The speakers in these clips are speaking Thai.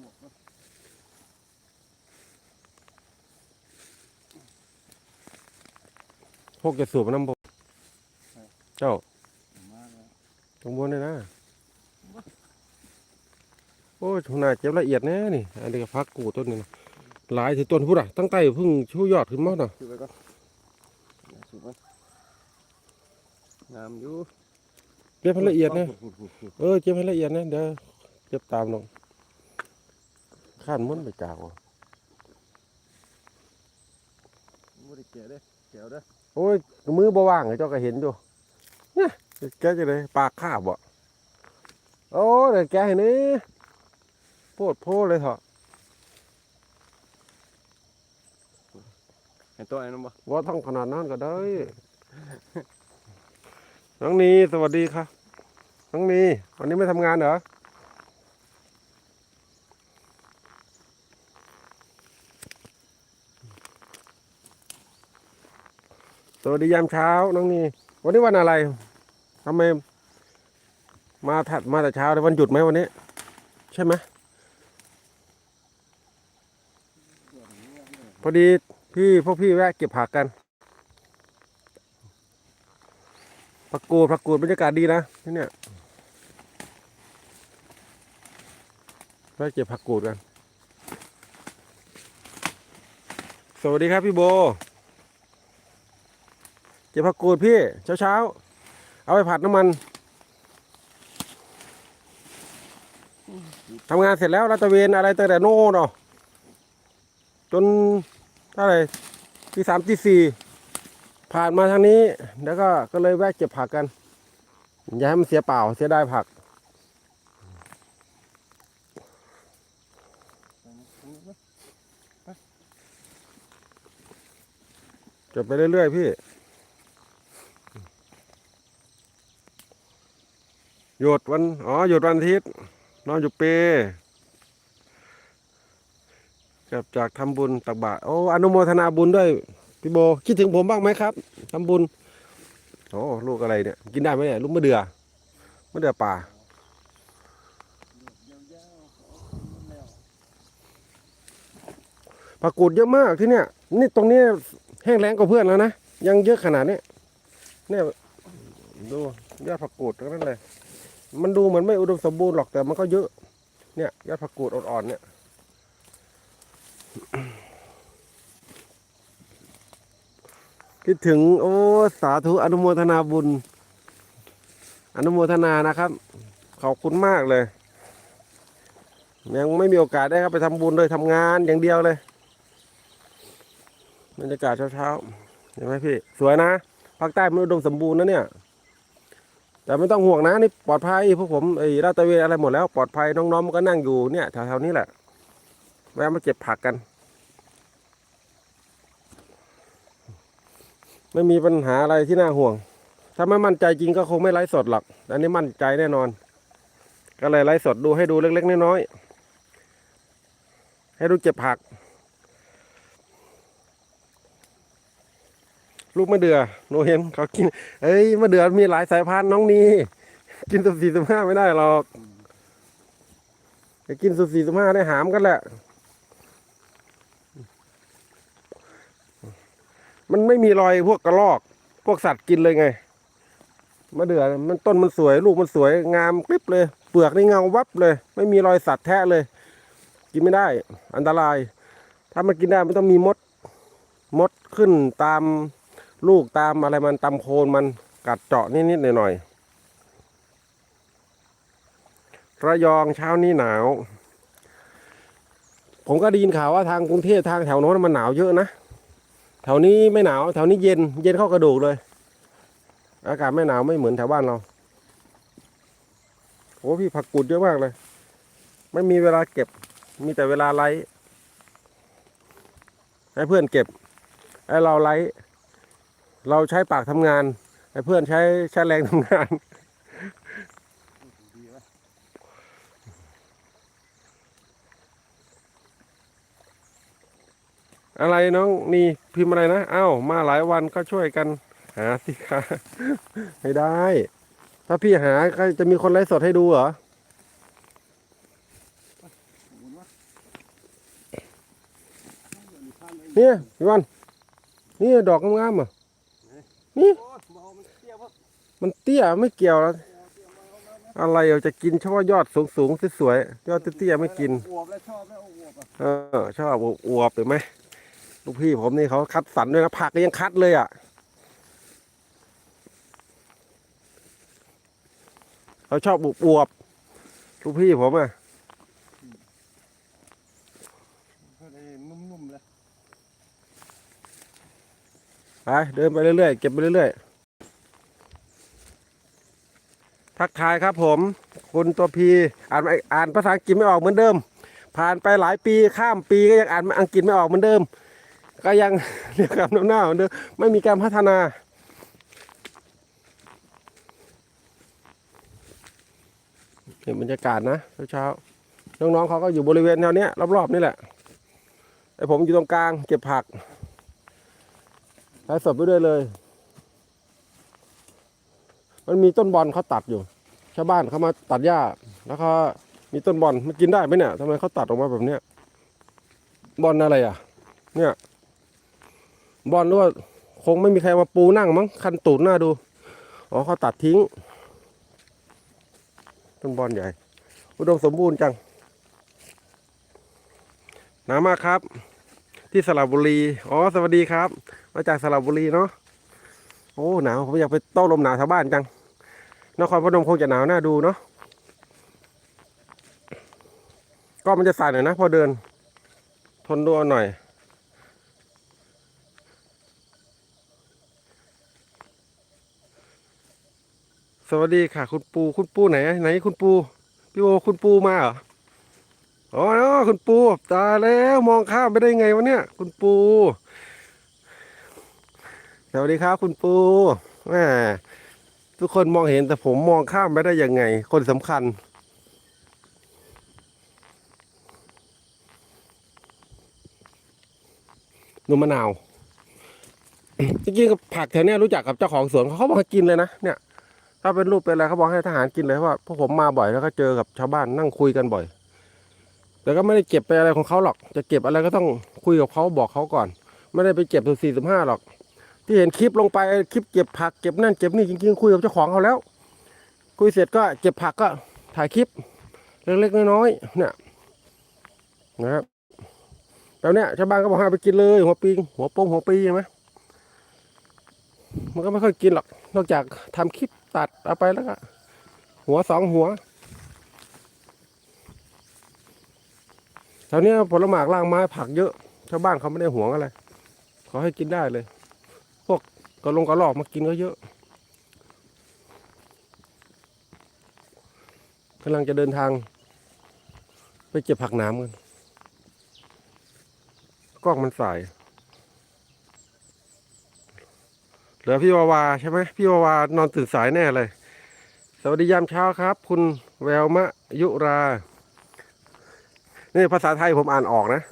หมวกเนอะพวกจะสูบน้ำบเจ้ามาแล้วตรงบนเลยนะโอ้ยหัวหน้าเจ็บละเอียดแน่นี่ อันนี้ก็พักกูต้นนี่นะหลายถือต้นพูดอะตั้งใต้เพิ่งชูยอดขึ้นมาเนาะสูบไปก่อนสูบไปงามอยู่เก็บให้ละเอียดนะพูดพูดพูดเออเก็บให้ละเอียดนะเดี๋ยวเก็บตามลง ข้านมันไปจากว่ะไม่ได้แกะเด้อแกะเอาเด้อโอ้ยมือบ่ว่างไอ้เจ้าก็เห็นอยู่เนี่ยแกจะเลยปากคาบบ่โอ้เดี๋ยวแกให้นี่โพดโพดเลยเถอะเห็นตัวไอ้นั่นบ่ว่าต้องขนาดนั้นก็ได้น้องนีสวัสดีครับน้องนีวันนี้ไม่ทำงานเหรอ สวัสดียามเช้าน้องนีวันนี้วันอะไรทำไมมาถัดมาแต่เช้าวันหยุดไหมวันนี้ ใช่ไหมพอดีพี่พวกพี่แวะเก็บผักกันผักกูดผักกูดบรรยากาศดีนะที่เนี่ยแวะเก็บผักกูดกัน สวัสดีครับพี่โบ เก็บผักกูดพี่ เช้าเช้าเอาไปผัดน้ำมันทำงานเสร็จแล้วรัตระเวนอะไรตั้งแต่โน่นเนาะจนเท่าไหร่ที่สามที่สี่ผ่านมาทางนี้ แล้วก็ก็เลยแวะเก็บผักกัน อย่าให้มันเสียเปล่าเสียได้ผักเก็บไปเรื่อยๆพี่ หยุดวัน อ๋อ หยุดวันอาทิตย์ นอนอยู่เปกลับจากทำบุญตักบาตร โอ้ อนุโมทนาบุญด้วย พี่โบ คิดถึงผมบ้างไหมครับทำบุญ โอ้ ลูกอะไรเนี่ย กินได้ไหมเนี่ย ลูกมะเดือ่อมะเดื่อป่า ผักกูดเยอะมากที่เนี่ย นี่ตรงนี้แห้งแล้งกว่าเพื่อนแล้วนะ ยังเยอะขนาดนี้ เนี่ย ดูยอดผักกูดทั้งนั้นเลย มันดูเหมือนไม่อุดมสมบูรณ์หรอกแต่มันก็เยอะ เนี่ยยอดผักกูดอ่อนๆเนี่ยคิดถึง โอ้ สาธุอนุโมทนาบุญ อนุโมทนานะครับ ขอบคุณมากเลย ยังไม่มีโอกาสได้ครับไปทำบุญเลยทำงานอย่างเดียวเลยบรรยากาศเช้าๆเห็นไหมพี่ สวยนะภาคใต้มันอุดมสมบูรณ์นะเนี่ย แต่ไม่ต้องห่วงนะนี่ปลอดภัยพวกผมไอ้ราตะเวนอะไรหมดแล้วปลอดภัยน้องๆมันก็นั่งอยู่เนี่ยแถวๆนี้แหละแวะมาเก็บผักกัน ไม่มีปัญหาอะไรที่น่าห่วง ถ้าไม่มั่นใจจริงก็คงไม่ไลฟ์สดหรอกอันนี้มั่นใจแน่นอน ก็เลยไลฟ์สดดูให้ดูเล็กๆน้อยๆให้ดูเก็บผัก ลูกมะเดือ่อหนูเห็นเขากิน เอ้ยมะเดือ่อมีหลายสายพันธุ์น้องนีกินสุสี่สิบห้าไม่ได้หรอกจะกินสุสี่สิบห้าได้หามกันแหละ มันไม่มีรอยพวกกระรอก พวกสัตว์กินเลยไงมะเดือ่อมันต้นมันสวย ลูกมันสวยงามกริบเลย เปลือกนี่เงาวับเลย ไม่มีรอยสัตว์แทะเลย กินไม่ได้ อันตราย ถ้ามันกินได้มันต้องมีมด มดขึ้นตาม ลูกตามอะไรมันตามโคนมันกัดเจาะนิดๆหน่อยๆระยองเช้านี้หนาว ผมก็ได้ยินข่าวว่าทางกรุงเทพทางแถวโน้นมันหนาวเยอะนะแถวนี้ไม่หนาว แถวนี้เย็น เย็นเข้ากระดูกเลย อากาศไม่หนาวไม่เหมือนแถวบ้านเราโอ้พี่ผักกุดเยอะมากเลย ไม่มีเวลาเก็บ มีแต่เวลาไลฟ์ให้เพื่อนเก็บ ให้เราไลฟ์ เราใช้ปากทำงานไอ้เพื่อนใช้ใช้แรงทำงาน อะไรน้องนี่พิมพ์อะไรนะอ้าวมาหลายวันก็ช่วยกัน หาสิคะไม่ได้ ถ้าพี่หาก็จะมีคนไลฟ์สดให้ดูเหรอเนี่ยพี่วันนี่ดอกงามๆอะ นี่มันเตี้ยไม่เกี่ยวแล้วอะไรเราจะกินเฉพาะยอดสูงๆสวยๆยอดเตี้ยๆไม่กินชอบแล้วอวบอะเออชอบอวบเห็นไหมลูกพี่ผมนี่เขาคัดสรรด้วยนะผักก็ยังคัดเลยอะเขาชอบอวบๆลูกพี่ผมอะ ก็เลยนุ่มๆเลย ไป เดินไปเรื่อยๆ เก็บไปเรื่อยๆ ทักทายครับผม คุณตัวพีอ่านอ่านภาษาอังกฤษไม่ออกเหมือนเดิม ผ่านไปหลายปีข้ามปีก็ยังอ่านอังกฤษไม่ออกเหมือนเดิม ก็ยังเรียกคำน้ำหน้าเหมือนเดิมไม่มีการพัฒนาเห็นบรรยากาศนะเช้าๆน้องๆเขาก็อยู่บริเวณแถวนี้รอบๆนี่แหละไอผมอยู่ตรงกลางเก็บผัก ไลฟ์สดไปด้วยเลย มันมีต้นบอลเขาตัดอยู่ ชาวบ้านเขามาตัดหญ้า แล้วเขามีต้นบอลมันกินได้ไหมเนี่ยทำไมเขาตัดออกมาแบบเนี้ยบอลอะไรอะ เนี่ย บอลด้วยคงไม่มีใครมาปูนั่งมั้งคันตูดหน้าดู อ๋อเขาตัดทิ้ง ต้นบอลใหญ่ อุดมสมบูรณ์จังหนามากครับ ที่สระบุรี อ๋อ สวัสดีครับ มาจากสระบุรีเนาะ โอ้ หนาว ผมอยากไปโต้ลมหนาวชาวบ้านจัง นครพนมคงจะหนาวน่าดูเนาะ ก็มันจะสั่นหน่อยนะพอเดิน ทนดูเอาหน่อย สวัสดีค่ะ คุณปู คุณปูไหน ไหนคุณปู พี่โอคุณปูมาเหรอ อ๋อเนาะคุณปูตายแล้วมองข้ามไปได้ไงวะเนี่ย คุณปู สวัสดีครับ คุณปูแหมทุกคนมองเห็นแต่ผมมองข้ามไปได้ยังไง คนสำคัญนุ่มมะนาว จริงๆกับผักแถวเนี้ยรู้จักกับเจ้าของสวนเขาบอกให้กินเลยนะเนี่ย ถ้าเป็นรูปเป็นอะไรเขาบอกให้ทหารกินเลยเพราะว่าพวกผมมาบ่อยแล้วก็เจอกับชาวบ้านนั่งคุยกันบ่อย แต่ก็ไม่ได้เก็บไปอะไรของเขาหรอก จะเก็บอะไรก็ต้องคุยกับเขาบอกเขาก่อน ไม่ได้ไปเก็บตัวสี่สิบห้าหรอก ที่เห็นคลิปลงไปคลิปเก็บผักเก็บนั่นเก็บนี่จริงๆคุยกับเจ้าของเขาแล้ว คุยเสร็จก็เก็บผักก็ถ่ายคลิป เล็กๆน้อยๆเนี่ยนะครับแล้วเนี่ยชาวบ้านก็บอกให้เอาไปกินเลยหัวปีหัวโป้งหัวปีใช่ไหมมันก็ไม่ค่อยกินหรอก นอกจากทำคลิปตัดเอาไปแล้วก็หัวสองหัว แถวนี้ผลหมากล่างไม้ผักเยอะชาวบ้านเขาไม่ได้หวงอะไรเขาให้กินได้เลย พวกกระลงกระลอกมากินก็เยอะกำลังจะเดินทาง ไปเก็บผักหน้ำกันกล้องมันสายเหลือพี่วาวาใช่ไหมพี่วาวานอนตื่นสายแน่เลย สวัสดียามเช้าครับ คุณแววมะยุรา นี่ภาษาไทยผมอ่านออกนะ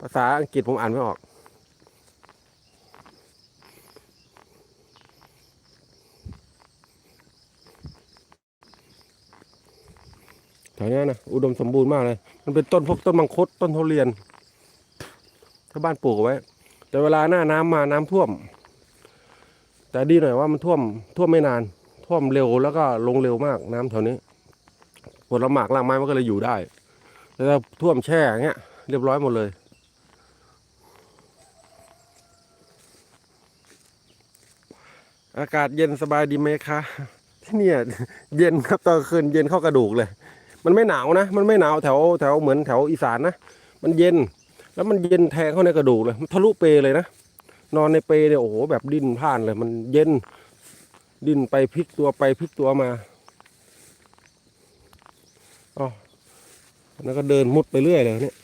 ภาษาอังกฤษผมอ่านไม่ออก แถวนี้นะอุดมสมบูรณ์มากเลย มันเป็นต้นพวกต้นมังคุดต้นทุเรียนชาบ้านปลูกไว้ แต่เวลาหน้าน้ำมาน้ำท่วม แต่ดีหน่อยว่ามันท่วมท่วมไม่นาน ท่วมเร็วแล้วก็ลงเร็วมากน้ำแถวนี้ผลหมากรากไม้มันก็เลยอยู่ได้ แต่ถ้าท่วมแช่อย่างเงี้ยเรียบร้อยหมดเลย อากาศเย็นสบายดีไหมคะ ที่นี่เย็นครับตอนคืนเย็นเข้ากระดูกเลย มันไม่หนาวนะ มันไม่หนาวแถวแถวเหมือนแถวอีสานนะ มันเย็น แล้วมันเย็นแทงเข้าในกระดูกเลย มันทะลุเปเลยนะ นอนในเปเนี่ยโอ้โหแบบดิ้นพล่านเลย มันเย็น ดิ้นไปพลิกตัวไปพลิกตัวมาอ๋อ แล้วก็เดินมุดไปเรื่อยเลยเนี่ย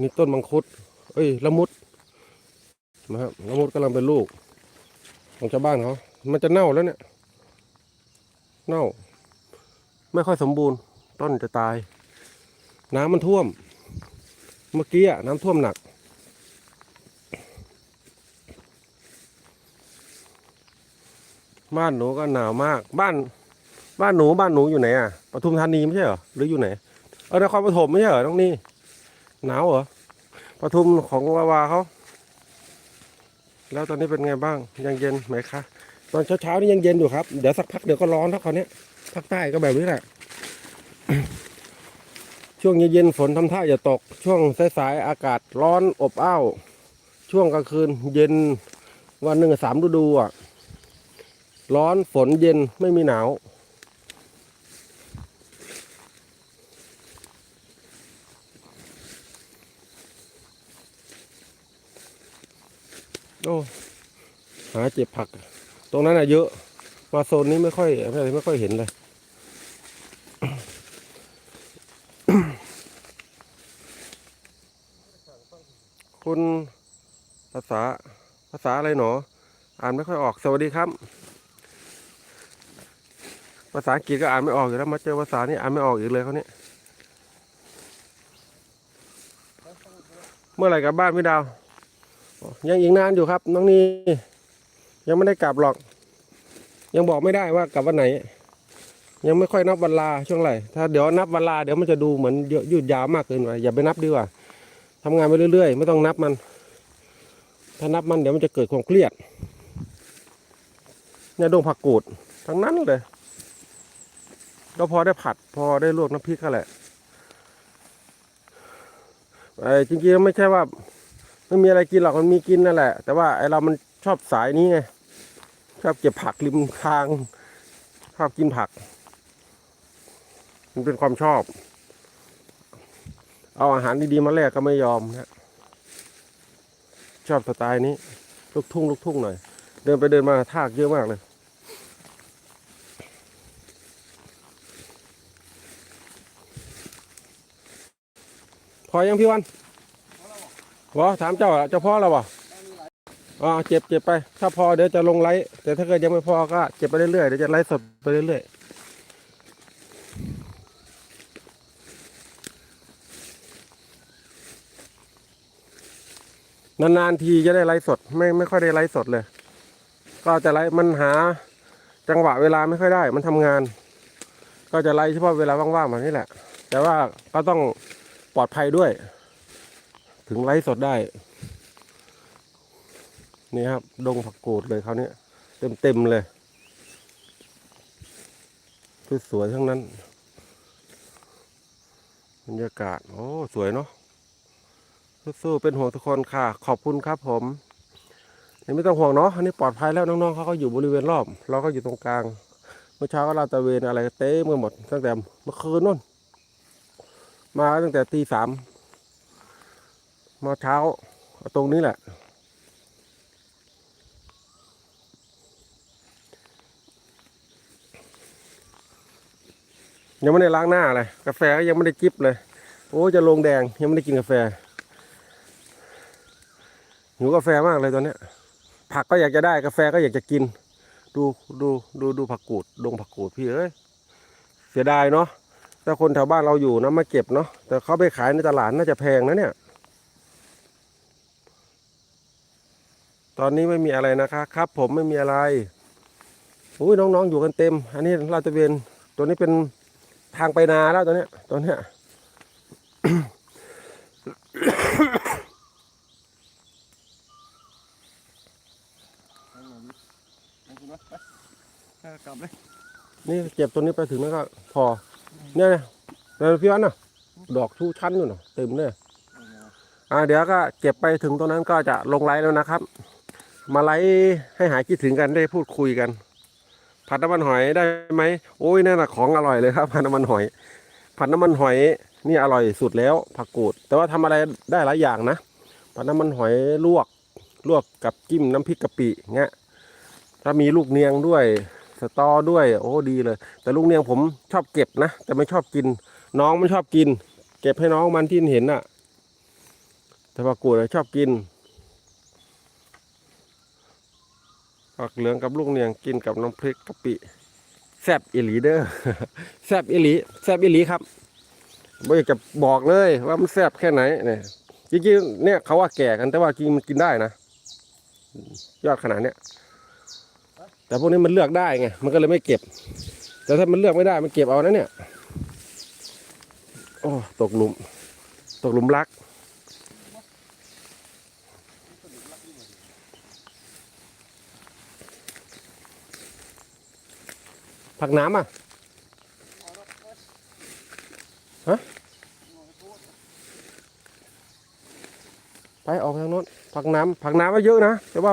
นี่ต้นมังคุด เอ้ยละมุดนะครับละมุดกำลังเป็นลูก ของชาวบ้านเขา มันจะเน่าแล้วเนี่ย เน่า ไม่ค่อยสมบูรณ์ ต้นจะตาย น้ำมันท่วม เมื่อกี้อะน้ำท่วมหนัก บ้านหนูก็หนาวมาก บ้าน บ้านหนูบ้านหนูอยู่ไหนอะปทุมธานีไม่ใช่เหรอหรืออยู่ไหนเออนครปฐมไม่ใช่เหรอน้องนี่หนาวเหรอปทุมของวาวาเขาแล้วตอนนี้เป็นไงบ้างยังเย็นไหมคะตอนเช้าๆนี่ยังเย็นอยู่ครับเดี๋ยวสักพักเดี๋ยวก็ร้อนแล้วคราวนี้ภาคใต้ก็แบบนี้แหละช่วงเย็นๆฝนทำท่าจะตก ช่วงสายๆอากาศร้อนอบอ้าวช่วงกลางคืนเย็นวันหนึ่งสามฤดูอะ ร้อนฝนเย็นไม่มีหนาว โอ้หาเจ็บผัก ตรงนั้นอะเยอะมาโซนนี้ไม่ค่อยไม่ไม่ค่อยเห็นเลยคุณภาษาภาษาอะไรหนอ อ่านไม่ค่อยออกสวัสดีครับ ภาษาอังกฤษก็อ่านไม่ออกอยู่แล้วมาเจอภาษานี้อ่านไม่ออกอีกเลยเขาเนี่ยเมื่อไหร่กลับบ้านพี่ดาว ยังอีกนานอยู่ครับ น้องนี่ยังไม่ได้กลับหรอก ยังบอกไม่ได้ว่ากลับวันไหน ยังไม่ค่อยนับเวันลาช่วงไหนถ้าเดี๋ยวนับเวันลาเดี๋ยวมันจะดูเหมือนยืดยาวมากเกินไปอย่าไปนับดีกว่าทำงานไปเรื่อยๆ ไม่ต้องนับมัน ถ้านับมันเดี๋ยวมันจะเกิดความเครียดเนี่ยดงผักกูดทั้งนั้นเลยก็พอได้ผัดพอได้ลวกน้ำพริกก็แหละไอ้จริงๆไม่ใช่ว่า ไม่มีอะไรกินหรอกมันมีกินนั่นแหละ แต่ว่าไอเรามันชอบสายนี้ไงชอบเก็บผักริมทางชอบกินผัก มันเป็นความชอบ เอาอาหารดีๆมาแลกก็ไม่ยอมนะชอบสไตล์นี้ ลูกทุ่งลูกทุ่งหน่อย เดินไปเดินมาทากเยอะมากเลยพอยังพี่วัน วะถามเจ้าอะเจ้าพ่อแล้วะอ๋อเจ็บเจ็บไป ถ้าพอเดี๋ยวจะลงไลฟ์แต่ถ้าเกิดยังไม่พอก็เจ็บไปเรื่อยๆเดี๋ยวจะไลฟ์สดไปเรื่อยๆนานๆทีจะได้ไลฟ์สดไม่ไม่ค่อยได้ไลฟ์สดเลย ก็จะไลฟ์มันหาจังหวะเวลาไม่ค่อยได้ มันทำงาน ก็จะไลฟ์เฉพาะเวลาว่างๆแบบนี้แหละ แต่ว่าก็ต้องปลอดภัยด้วย ถึงไลฟ์สดได้ นี่ครับ ดงผักกูดเลยเขาวเนี่ยเต็มเต็มๆเลยสวยๆทั้งนั้นบรรยากาศ โอ้ สวยเนาะสู้ๆเป็นห่วงทุกคนค่ะ ขอบคุณครับผมนี่ไม่ต้องห่วงเนาะอันนี้ปลอดภัยแล้วน้องๆเขาก็อยู่บริเวณรอบ เราก็อยู่ตรงกลาง เมื่อเช้าก็ลาดตะเวนอะไรเต็มไปหมดตั้งแต่เมื่อคืนนู่น มาตั้งแต่ตีสาม มาเช้าเอาตรงนี้แหละ ยังไม่ได้ล้างหน้าเลย กาแฟก็ยังไม่ได้จิบเลย โอ้จะลงแดงยังไม่ได้กินกาแฟหิวกาแฟมากเลยตอนนี้ผักก็อยากจะได้กาแฟก็อยากจะกิน ดูดูดูดูผักกูดดงผักกูดพี่เอ้ยเสียดายเนาะถ้าคนแถวบ้านเราอยู่นะมาเก็บเนาะแต่เขาไปขายในตลาดน่าจะแพงนะเนี่ย ตอนนี้ไม่มีอะไรนะคะครับ ผมไม่มีอะไรอุ้ยน้องๆอยู่กันเต็ม อันนี้ลาดตระเวนตัวนี้เป็นทางไปนาแล้วตัวเนี้ยตัวเนี้ยกลับเลยนี่เก็บตัวนี้ไปถึงนั้นก็พอ เนี่ยเนี่ยแล้วพี่วันน่ะ ดอกชูชั้นอยู่น่ะเต็มเลยอ่าเดี๋ยวก็เก็บไปถึงตรงนั้นก็จะลงไลฟ์แล้วนะครับ มาไลให้หายคิดถึงกันได้พูดคุยกันผัดน้ำมันหอยได้ไหมโอ้ยนั่นน่ะของอร่อยเลยครับผัดน้ำมันหอย ผัดน้ำมันหอยนี่อร่อยสุดแล้วผักกูด แต่ว่าทำอะไรได้หลายอย่างนะผัดน้ำมันหอยลวกลวกกับจิ้มน้ำพริกกะปิเงี้ยถ้ามีลูกเนียงด้วยสตอด้วย โอ้ดีเลย แต่ลูกเนียงผมชอบเก็บนะแต่ไม่ชอบกิน น้องมันชอบกิน เก็บให้น้องมันที่เห็นน่ะ แต่ผักกูดชอบกิน ผักเหลืองกับลูกเนียงกินกับน้ำพริกกะปิแซบอิหลีเด้อแซบอิหลีแซบอิหลีครับไม่อยากจะบอกเลยว่ามันแซบแค่ไหนเนี่ยจริงๆเนี่ยเขาว่าแก่กันแต่ว่าจริงมันกินได้นะยอดขนาดเนี้ยแต่พวกนี้มันเลือกได้ไงมันก็เลยไม่เก็บ แต่ถ้ามันเลือกไม่ได้มันเก็บเอานะเนี่ยโอ้ตกหลุม ตกหลุมรัก ผักน้ำอะฮะไปออกทางโน้นผักน้ำผักน้ำก็เยอะนะ แต่ว่า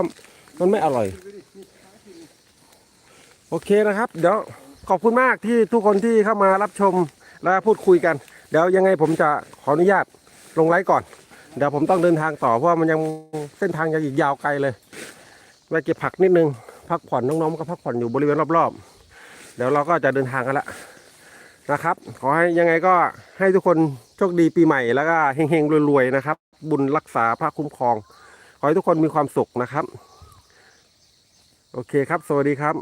มันไม่อร่อย โอเคนะครับ เดี๋ยวขอบคุณมากที่ทุกคนที่เข้ามารับชมและพูดคุยกัน เดี๋ยวยังไงผมจะขออนุญาตลงไลฟ์ก่อน เดี๋ยวผมต้องเดินทางต่อเพราะมันยังเส้นทางยังอีกยาวไกลเลยไปเก็บผักนิดนึงพักผ่อนน้องๆก็พักผ่อนอยู่บริเวณรอบๆ เดี๋ยวเราก็จะเดินทางกันละนะครับ ขอให้ยังไงก็ให้ทุกคนโชคดีปีใหม่แล้วก็เฮงๆรวยๆนะครับ บุญรักษาพระคุ้มครอง ขอให้ทุกคนมีความสุขนะครับ โอเคครับ สวัสดีครับ